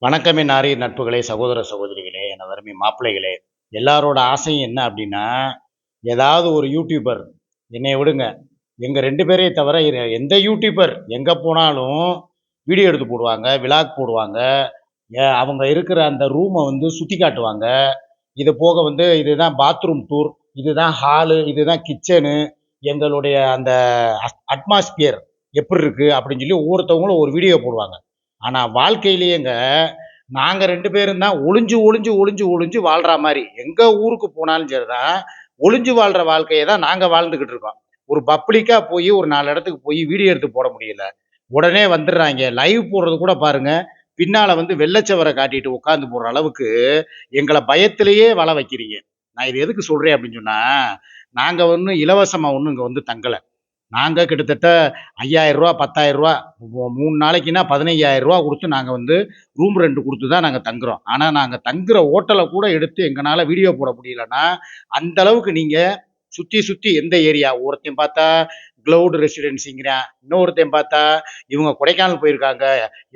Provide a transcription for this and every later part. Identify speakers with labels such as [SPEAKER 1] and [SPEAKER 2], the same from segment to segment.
[SPEAKER 1] வணக்கமே நாரி நட்புகளே சகோதர சகோதரிகளே என வறுமை மாப்பிள்ளைகளே. எல்லாரோட ஆசையும் என்ன அப்படின்னா ஏதாவது ஒரு யூடியூபர் என்னை விடுங்க. எங்கள் ரெண்டு பேரையும் தவிர எந்த யூடியூபர் எங்கே போனாலும் வீடியோ எடுத்து போடுவாங்க விலாக் போடுவாங்க. ஏ- அவங்க இருக்கிற அந்த ரூமை வந்து சுற்றி காட்டுவாங்க. இது போக வந்து இதுதான் பாத்ரூம் டூர் இதுதான் ஹாலு இதுதான் கிச்சனு எங்களுடைய அந்த அட்மாஸ்பியர் எப்படி இருக்குது அப்படின்னு சொல்லி ஒவ்வொருத்தவங்களும் ஒரு வீடியோ போடுவாங்க. ஆனால் வாழ்க்கையிலேயேங்க நாங்கள் ரெண்டு பேரும் தான் ஒளிஞ்சு ஒளிஞ்சு ஒளிஞ்சு ஒளிஞ்சு வாழ்கிற மாதிரி. எங்கள் ஊருக்கு போனாலும் சரி தான் ஒளிஞ்சு வாழ்கிற வாழ்க்கையை தான் நாங்கள் வாழ்ந்துக்கிட்டு இருக்கோம். ஒரு பப்ளிக்காக போய் ஒரு நாலு இடத்துக்கு போய் வீடியோ எடுத்து போட முடியல. உடனே வந்துடுறாங்க. லைவ் போடுறது கூட பாருங்கள் பின்னால் வந்து வெள்ளச்சவரை காட்டிட்டு உட்காந்து போடுற அளவுக்கு எங்களை பயத்திலேயே வள வைக்கிறீங்க. நான் இது எதுக்கு சொல்கிறேன் அப்படின்னு சொன்னால் நாங்கள் ஒன்றும் இலவசமாக ஒன்றும் இங்கே வந்து தங்கலை. நாங்கள் கிட்டத்தட்ட ஐயாயிரரூவா பத்தாயிரரூவா மூணு நாளைக்குன்னா பதினையாயிரரூவா கொடுத்து நாங்கள் வந்து ரூம் ரெண்ட் கொடுத்து தான் நாங்கள் தங்குறோம். ஆனால் நாங்கள் தங்குற ஹோட்டலை கூட எடுத்து எங்களால் வீடியோ போட முடியலன்னா அந்த அளவுக்கு நீங்கள் சுற்றி சுற்றி எந்த ஏரியா ஒருத்தையும் பார்த்தா க்ளவுட் ரெசிடென்சிங்கிறான் இன்னொருத்தையும் பார்த்தா இவங்க கொடைக்கானல் போயிருக்காங்க.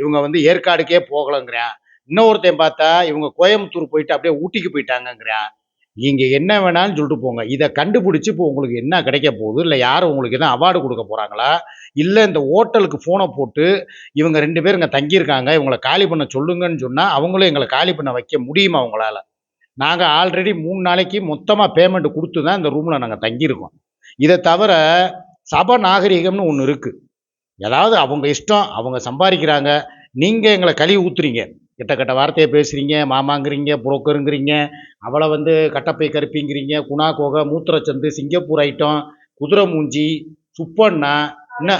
[SPEAKER 1] இவங்க வந்து ஏற்காடுக்கே போகலங்கிறேன். இன்னொருத்தையும் பார்த்தா இவங்க கோயம்புத்தூர் போயிட்டு அப்படியே ஊட்டிக்கு போயிட்டாங்கங்கிறான். நீங்கள் என்ன வேணாலும் சொல்லிட்டு போங்க. இதை கண்டுபிடிச்சி இப்போ உங்களுக்கு என்ன கிடைக்க போகுது? இல்லை யார் உங்களுக்கு எதுவும் அவார்டு கொடுக்க போகிறாங்களா இல்லை இந்த ஹோட்டலுக்கு ஃபோனை போட்டு இவங்க ரெண்டு பேரும் இங்கே தங்கியிருக்காங்க இவங்களை காலி பண்ண சொல்லுங்கன்னு சொன்னால் அவங்களும் எங்களை காலி பண்ண வைக்க முடியுமா அவங்களால நாங்கள் ஆல்ரெடி மூணு நாளைக்கு மொத்தமாக பேமெண்ட் கொடுத்து தான் இந்த ரூமில் நாங்கள் தங்கியிருக்கோம். இதை தவிர சப நாகரிகம்னு ஒன்று இருக்குது ஏதாவது அவங்க இஷ்டம் அவங்க சம்பாதிக்கிறாங்க நீங்கள் எங்களை கழுவி ஊத்துறீங்க. கிட்ட கெட்ட வார்த்தையை பேசுகிறீங்க மாமாங்கிறீங்க புரோக்கருங்கிறீங்க அவளை வந்து கட்டப்பை கருப்பிங்கிறீங்க குணா கோகை மூத்திரச்சந்து சிங்கப்பூர் ஐட்டம் குதிரை மூஞ்சி சுப்பண்ணா என்ன?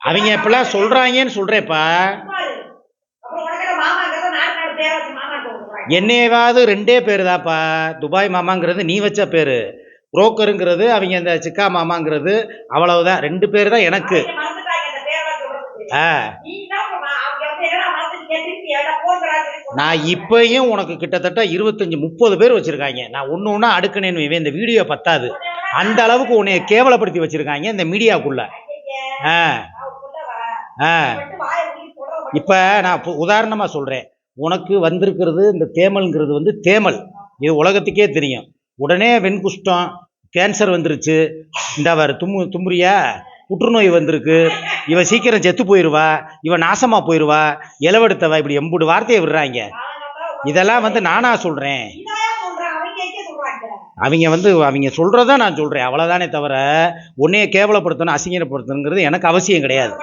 [SPEAKER 1] அவங்க இப்பெல்லாம் சொல்கிறாங்கன்னு சொல்கிறேப்பா என்னையவாவது ரெண்டே பேர் தான்ப்பா துபாய் மாமாங்கிறது நீ வச்ச பேர். புரோக்கருங்கிறது அவங்க இந்த சிக்கா மாமாங்கிறது அவ்வளவுதான். ரெண்டு பேர் தான் எனக்கு. ஆ. நான் இப்பயும் உனக்கு கிட்டத்தட்ட இருபத்தஞ்சி முப்பது பேர் வச்சுருக்காங்க. நான் ஒன்று ஒன்றா அடுக்கணேன்னு வைவேன் இந்த வீடியோ பத்தாது. அந்த அளவுக்கு உன்னை கேவலப்படுத்தி வச்சுருக்காங்க இந்த மீடியாக்குள்ள. ஆ. ஆ. இப்போ நான் உதாரணமாக சொல்கிறேன் உனக்கு வந்திருக்கிறது இந்த தேமல்ங்கிறது வந்து தேமல். இது உலகத்துக்கே தெரியும். உடனே வெண்குஷ்டம் கேன்சர் வந்துருச்சு. இந்த அவர் தும்மு தும்புறியா புற்றுநோய் வந்திருக்கு. இவன் சீக்கிரம் செத்து போயிடுவா இவன் நாசமாக போயிடுவா இலவெடுத்தவா இப்படி எம்புடு வார்த்தையை விடுறாங்க. இதெல்லாம் வந்து நானா சொல்கிறேன் அவங்க வந்து அவங்க சொல்கிறத நான் சொல்கிறேன் அவ்வளோதானே தவிர உன்னைய கேவலப்படுத்தணும் அசிங்கப்படுத்தணுங்கிறது எனக்கு அவசியம் கிடையாது.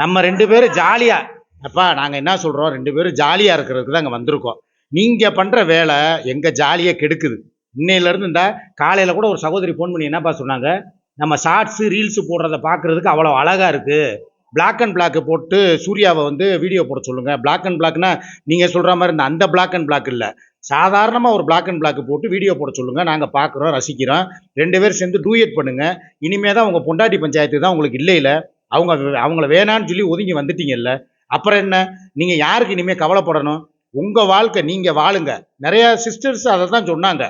[SPEAKER 1] நம்ம ரெண்டு பேரும் ஜாலியாக அப்பா நாங்கள் என்ன சொல்கிறோம் ரெண்டு பேரும் ஜாலியாக இருக்கிறதுக்கு தான் அங்கே வந்திருக்கோம். நீங்கள் பண்ணுற வேலை எங்கள் ஜாலியை கெடுக்குது. இன்னையிலேருந்து இந்த காலையில் கூட ஒரு சகோதரி ஃபோன் பண்ணி என்னப்பா சொன்னாங்க? நம்ம ஷார்ட்ஸு ரீல்ஸு போடுறத பார்க்குறதுக்கு அவ்வளோ அழகாக இருக்குது பிளாக் அண்ட் Black போட்டு சூர்யாவை வந்து வீடியோ போட சொல்லுங்கள் பிளாக் அண்ட் பிளாக்னா நீங்கள் சொல்கிற மாதிரி இந்த அந்த பிளாக் அண்ட் பிளாக் இல்லை. சாதாரணமாக ஒரு பிளாக் அண்ட் பிளாக் போட்டு வீடியோ போட சொல்லுங்கள் நாங்கள் பார்க்குறோம் ரசிக்கிறோம். ரெண்டு பேரும் சேர்ந்து டூயட் பண்ணுங்கள் இனிமேல் தான் உங்கள் பொண்டாட்டி பஞ்சாயத்து தான் உங்களுக்கு இல்லை இல்லை. அவங்க அவங்கள வேணான்னு சொல்லி ஒதுங்கி வந்துட்டீங்கல்ல. அப்புறம் என்ன? நீங்கள் யாருக்கு இனிமேல் கவலைப்படணும்? உங்கள் வாழ்க்கை நீங்கள் வாழுங்க. நிறையா சிஸ்டர்ஸ் அதை தான் சொன்னாங்க.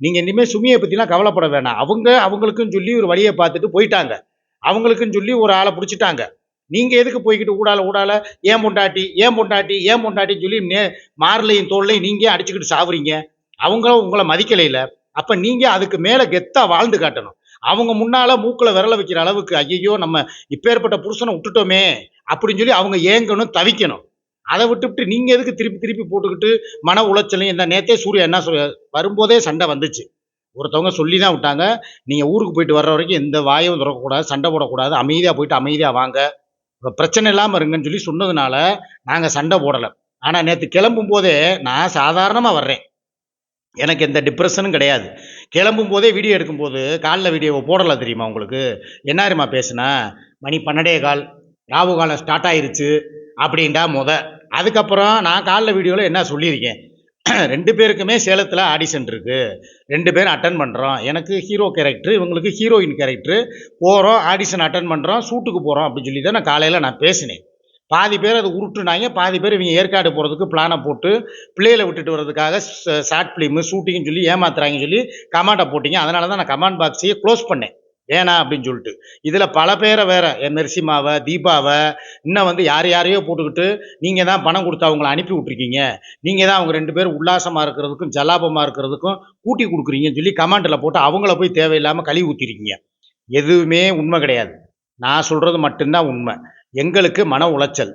[SPEAKER 1] நீங்கள் இனிமேல் சுமியை பற்றிலாம் கவலைப்பட வேணாம். அவங்க அவங்களுக்கும் சொல்லி ஒரு வழியை பார்த்துட்டு போயிட்டாங்க. அவங்களுக்குன்னு சொல்லி ஒரு ஆளை பிடிச்சிட்டாங்க. நீங்கள் எதுக்கு போய்கிட்டு ஊடால ஊடால ஏன் பொண்டாட்டி ஏன் பொண்டாட்டி ஏன் பொண்டாட்டின்னு சொல்லி நே மார்லையும் தோல்லையும் நீங்கள் அடிச்சுக்கிட்டு சாவுறீங்க? அவங்களும் உங்களை மதிக்கலையில அப்போ நீங்கள் அதுக்கு மேலே கெத்தாக வாழ்ந்து காட்டணும். அவங்க முன்னால் மூக்கில் விரல வைக்கிற அளவுக்கு ஐயையோ நம்ம இப்பேற்பட்ட புருஷனை விட்டுட்டோமே அப்படின்னு சொல்லி அவங்க ஏங்கணும் தவிக்கணும். அதை விட்டுவிட்டு நீங்கள் எதுக்கு திருப்பி திருப்பி போட்டுக்கிட்டு மன உளைச்சலையும் இந்த நேத்தே சூர்யா என்ன சொல் வரும்போதே சண்டை வந்துச்சு. ஒருத்தவங்க சொல்லி தான் விட்டாங்க. நீங்கள் ஊருக்கு போயிட்டு வர்ற வரைக்கும் எந்த வாயும் திறக்கக்கூடாது சண்டை போடக்கூடாது. அமைதியாக போயிட்டு அமைதியாக வாங்க. பிரச்சனை இல்லாமல் இருங்கன்னு சொல்லி சொன்னதுனால நாங்கள் சண்டை போடலை. ஆனால் நேற்று கிளம்பும் போதே நான் சாதாரணமாக வர்றேன். எனக்கு எந்த டிப்ரெஷனும் கிடையாது. கிளம்பும் போதே வீடியோ எடுக்கும்போது காலில் வீடியோவை போடலை தெரியுமா உங்களுக்கு? என்னாருமா பேசுனா? மணி பன்னெண்டே கால். ராவு காலம் ஸ்டார்ட் ஆயிருச்சு. அப்படின்டா முத. அதுக்கப்புறம் நான் காலைல வீடியோவில் என்ன சொல்லியிருக்கேன்? ரெண்டு பேருக்குமே சேலத்தில் ஆடிஷன் இருக்குது ரெண்டு பேரும் அட்டன் பண்ணுறோம் எனக்கு ஹீரோ கேரக்டர் இவங்களுக்கு ஹீரோயின் கேரக்டர் போகிறோம் ஆடிஷன் அட்டன் பண்ணுறோம் ஷூட்டுக்கு போகிறோம் அப்படின்னு சொல்லி தான் நான் காலையில் நான் பேசினேன். பாதி பேர் அது உருட்டுனாங்க. பாதி பேர் இவங்க ஏற்காடு போகிறதுக்கு பிளானை போட்டு பிள்ளைகளை விட்டுட்டு வர்றதுக்காக ஷார்ட் ஃபிலிமு ஷூட்டிங்னு சொல்லி ஏமாத்துறாங்கன்னு சொல்லி கமாண்டை போட்டிங்க. அதனால தான் நான் கமாண்ட் பாக்ஸையே க்ளோஸ் பண்ணேன். வேணாம் அப்படின்னு சொல்லிட்டு. இதில் பல பேரை வேற என் நரசிம்மாவை தீபாவை இன்னும் வந்து யார் யாரையோ போட்டுக்கிட்டு நீங்கள் தான் பணம் கொடுத்து அவங்கள அனுப்பி விட்ருக்கீங்க நீங்கள் தான் அவங்க ரெண்டு பேரும் உல்லாசமாக இருக்கிறதுக்கும் ஜலாபமாக இருக்கிறதுக்கும் கூட்டி கொடுக்குறீங்கன்னு சொல்லி கமெண்டில் போட்டு அவங்கள போய் தேவையில்லாமல் கழுவி ஊற்றிருக்கீங்க எதுவுமே உண்மை கிடையாது. நான் சொல்கிறது மட்டும்தான் உண்மை. எங்களுக்கு மன உளைச்சல்.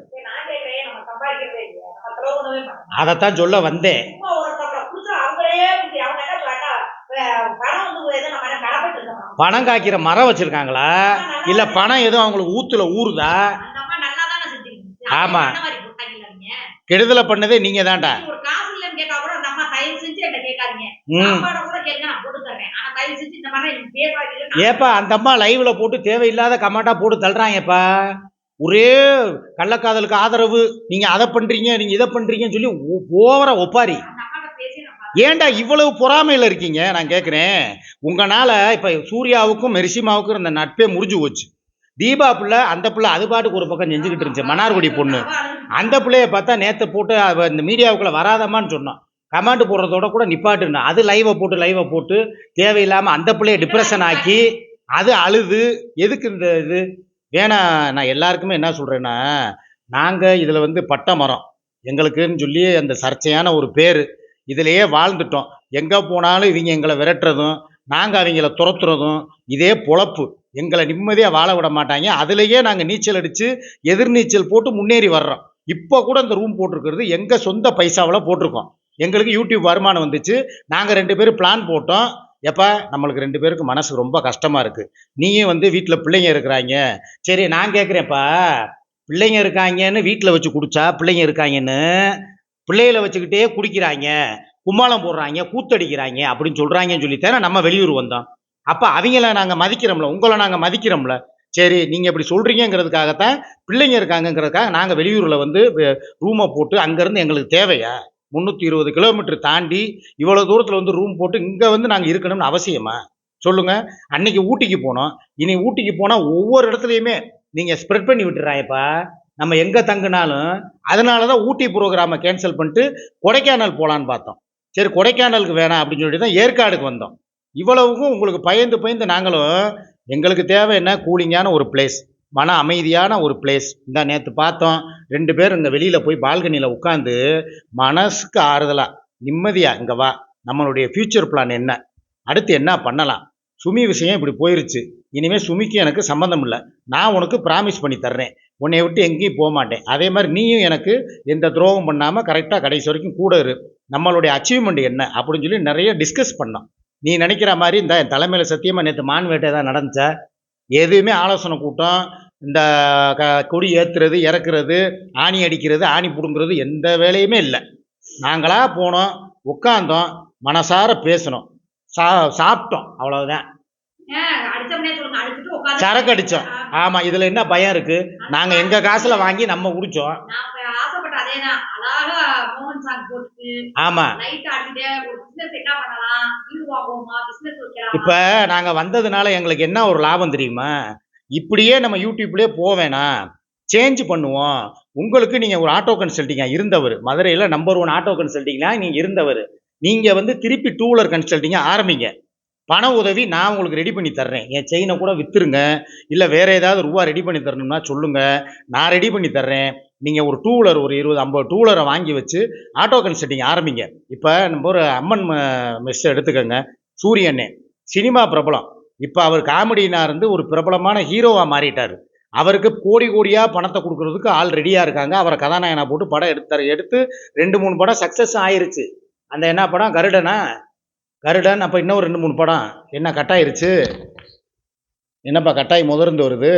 [SPEAKER 1] அதைத்தான் சொல்ல வந்தேன்
[SPEAKER 2] சும்மா ஒருத்தவங்களை புடிச்சு அவங்களே இப்படி அவங்க என்ன சொல்றாங்க அஹ் பணம் வந்து எதுவும் நம்ம என்ன கடப்பட்டு இருக்கோம்
[SPEAKER 1] பணம் காய்க்கிற மரம் வச்சுருக்காங்களா? இல்லை பணம் எதுவும் அவங்களுக்கு ஊத்துல ஊறுதா?
[SPEAKER 2] அந்த அம்மா நல்லா தானே செஞ்சிருக்கீங்க
[SPEAKER 1] ஆமா.
[SPEAKER 2] அந்த மாதிரி போட்டாங்கல்ல நீங்க?
[SPEAKER 1] கெடுதலை பண்ணதே நீங்கள் தான்டா. ஏப்பா அந்த அம்மா லைவ்ல போட்டு தேவையில்லாத கமெண்டா போட்டு தள்ளுறாங்கப்பா. ஒரே கள்ளக்காதலுக்கு ஆதரவு. நீங்க அதை பண்றீங்க நீங்க இதை பண்றீங்கன்னு சொல்லி ஓவரா ஒப்பாரி.
[SPEAKER 2] ஏண்டா
[SPEAKER 1] ஏன்டா இவ்வளவு பொறாமையில் இருக்கீங்க? நான் கேட்குறேன் உங்களால இப்போ சூர்யாவுக்கும் மெரிசிமாவுக்கும் இருந்த நட்பே முறிஞ்சு போச்சு. தீபா பிள்ளை அந்த பிள்ளை அது பாட்டுக்கு ஒரு பக்கம் செஞ்சுக்கிட்டு இருந்துச்சு. மன்னார்குடி பொண்ணு. அந்த பிள்ளைய பார்த்தா நேற்று போட்டு இந்த மீடியாவுக்குள்ளே வராதம்மான்னு சொன்னோம் கமெண்ட் போடுறதோட கூட நிப்பாட்டுனா அது லைவை போட்டு லைவை போட்டு தேவையில்லாமல் அந்த பிள்ளைய டிப்ரெஷன் ஆக்கி அது அழுது. எதுக்கு இந்த இது? வேணா நான் எல்லாருக்குமே என்ன சொல்கிறேன்னா நாங்கள் இதில் வந்து பட்டை மரம். எங்களுக்குன்னு சொல்லி அந்த சர்ச்சையான ஒரு பேர். இதிலேயே வாழ்ந்துட்டோம். எங்கே போனாலும் இவங்க எங்களை விரட்டுறதும் நாங்கள் அவங்கள துரத்துறதும் இதே பொழப்பு. எங்களை நிம்மதியாக வாழ விட மாட்டாங்க. அதுலேயே நாங்கள் நீச்சல் அடித்து எதிர்நீச்சல் போட்டு முன்னேறி வர்றோம். இப்போ கூட இந்த ரூம் போட்டிருக்கிறது எங்கள் சொந்த பைசாவில் போட்டிருக்கோம். எங்களுக்கு யூடியூப் வருமானம் வந்துச்சு. நாங்கள் ரெண்டு பேரும் பிளான் போட்டோம். எப்பா நம்மளுக்கு ரெண்டு பேருக்கு மனசு ரொம்ப கஷ்டமாக இருக்குது நீயும் வந்து வீட்டில் பிள்ளைங்க இருக்கிறாங்க. சரி நான் கேட்குறேன்ப்பா பிள்ளைங்க இருக்காங்கன்னு வீட்டில் வச்சு குடிச்சா பிள்ளைங்க இருக்காங்கன்னு பிள்ளைகளை வச்சுக்கிட்டே குடிக்கிறாங்க கும்மாளம் போடுறாங்க கூத்தடிக்கிறாங்க அப்படின்னு சொல்கிறாங்கன்னு சொல்லித்தானே நம்ம வெளியூர் வந்தோம். அப்போ அவங்கள நாங்கள் மதிக்கிறோம்ல உங்களை நாங்கள் மதிக்கிறோம்ல. சரி நீங்கள் இப்படி சொல்கிறீங்கிறதுக்காகத்தான் பிள்ளைங்க இருக்காங்கங்கிறதுக்காக நாங்கள் வெளியூரில் வந்து ரூமை போட்டு அங்கேருந்து எங்களுக்கு தேவையா? முந்நூற்றி இருபது கிலோமீட்டர் தாண்டி இவ்வளோ தூரத்தில் வந்து ரூம் போட்டு இங்கே வந்து நாங்கள் இருக்கணும்னு அவசியமா? சொல்லுங்க. அன்னைக்கு ஊட்டிக்கு போனோம். இனி ஊட்டிக்கு போனால் ஒவ்வொரு இடத்துலையுமே நீங்கள் ஸ்ப்ரெட் பண்ணி விட்டுறாயப்பா. நம்ம எங்கே தங்குனாலும் அதனால தான் ஊட்டி ப்ரோக்ராமை கேன்சல் பண்ணிட்டு கொடைக்கானல் போகலான்னு பார்த்தோம். சரி கொடைக்கானலுக்கு வேணாம் அப்படின்னு சொல்லிட்டு தான் ஏற்காடுக்கு வந்தோம். இவ்வளவுக்கும் உங்களுக்கு பயந்து பயந்து நாங்களும் எங்களுக்கு தேவை என்ன? கூலிங்கான ஒரு பிளேஸ் மன அமைதியான ஒரு பிளேஸ் இந்த நேற்று பார்த்தோம். ரெண்டு பேரும் இங்கே வெளியில் போய் பால்கனியில் உட்காந்து மனசுக்கு ஆறுதலாக நிம்மதியாக இங்கே வா. நம்மளுடைய ஃப்யூச்சர் பிளான் என்ன? அடுத்து என்ன பண்ணலாம்? சுமி விஷயம் இப்படி போயிருச்சு. இனிமேல் சுமிக்கு எனக்கு சம்மந்தம் இல்லை. நான் உனக்கு ப்ராமிஸ் பண்ணி தர்றேன். உன்னை விட்டு எங்கேயும் போக மாட்டேன். அதே மாதிரி நீயும் எனக்கு எந்த துரோகம் பண்ணாமல் கரெக்டாக கடைசி வரைக்கும் கூட இரு. நம்மளுடைய அச்சீவ்மெண்ட் என்ன? அப்படின்னு சொல்லி நிறைய டிஸ்கஸ் பண்ணோம். நீ நினைக்கிற மாதிரி இந்த என் தலைமையில் சத்தியமாக நேற்று மான் வேட்டை தான் நடந்துச்சா. எதுவுமே ஆலோசனை கூட்டம் இந்த க கொடி ஏற்றுறது இறக்குறது ஆணி அடிக்கிறது ஆணி பிடுங்குறது எந்த வேலையுமே இல்லை. நாங்களாக போனோம் உட்காந்தோம் மனசார பேசணும் சா சாப்பிட்டோம். அவ்வளவுதான். சரக்கு அடித்தோம் ஆமாம் இதில் என்ன பயம் இருக்குது நாங்கள் எங்கள் காசில் வாங்கி நம்ம குடித்தோம்
[SPEAKER 2] நான் இப்ப
[SPEAKER 1] நாங்கள் வந்ததுனால எங்களுக்கு என்ன ஒரு லாபம் தெரியுமா? இப்படியே நம்ம யூடியூப்லேயே போவேணாம் சேஞ்ச் பண்ணுவோம். உங்களுக்கு நீங்கள் ஒரு ஆட்டோ கன்சல்ட்டிங்காக இருந்தவர். மதுரையில் நம்பர் ஒன் ஆட்டோ கன்சல்ட்டிங்லாம் நீங்கள் இருந்தவர். நீங்கள் வந்து திருப்பி டூ வீலர் கன்சல்ட்டிங்காக ஆரம்பிங்க. பண உதவி நான் உங்களுக்கு ரெடி பண்ணி தர்றேன். என் செயினை கூட விற்றுருங்க இல்லை வேறு ஏதாவது ரூபா ரெடி பண்ணி தரணும்னா சொல்லுங்கள் நான் ரெடி பண்ணி தர்றேன். நீங்கள் ஒரு டூ வீலர் ஒரு இருபது ஐம்பது டூ வீலரை வாங்கி வச்சு ஆட்டோ கன்சல்ட்டிங் ஆரம்பிங்க. இப்போ நம்ம ஒரு அம்மன் மிஸ் எடுத்துக்கோங்க. சூரியண்ணே சினிமா பிரபலம். இப்போ அவர் காமெடினா இருந்து ஒரு பிரபலமான ஹீரோவாக மாறிட்டார். அவருக்கு கோடி கோடியாக பணத்தை கொடுக்கறதுக்கு ஆள் ரெடியாக இருக்காங்க. அவரை கதாநாயகனாக போட்டு படம் எடுத்தார் எடுத்து ரெண்டு மூணு படம் சக்ஸஸ் ஆயிருச்சு. அந்த என்ன படம்? கருடனா? கருடன் அப்போ இன்னும் ரெண்டு மூணு படம். என்ன கட்டாயிருச்சு? என்னப்பா கட்டாய் முதர்ந்து வருது?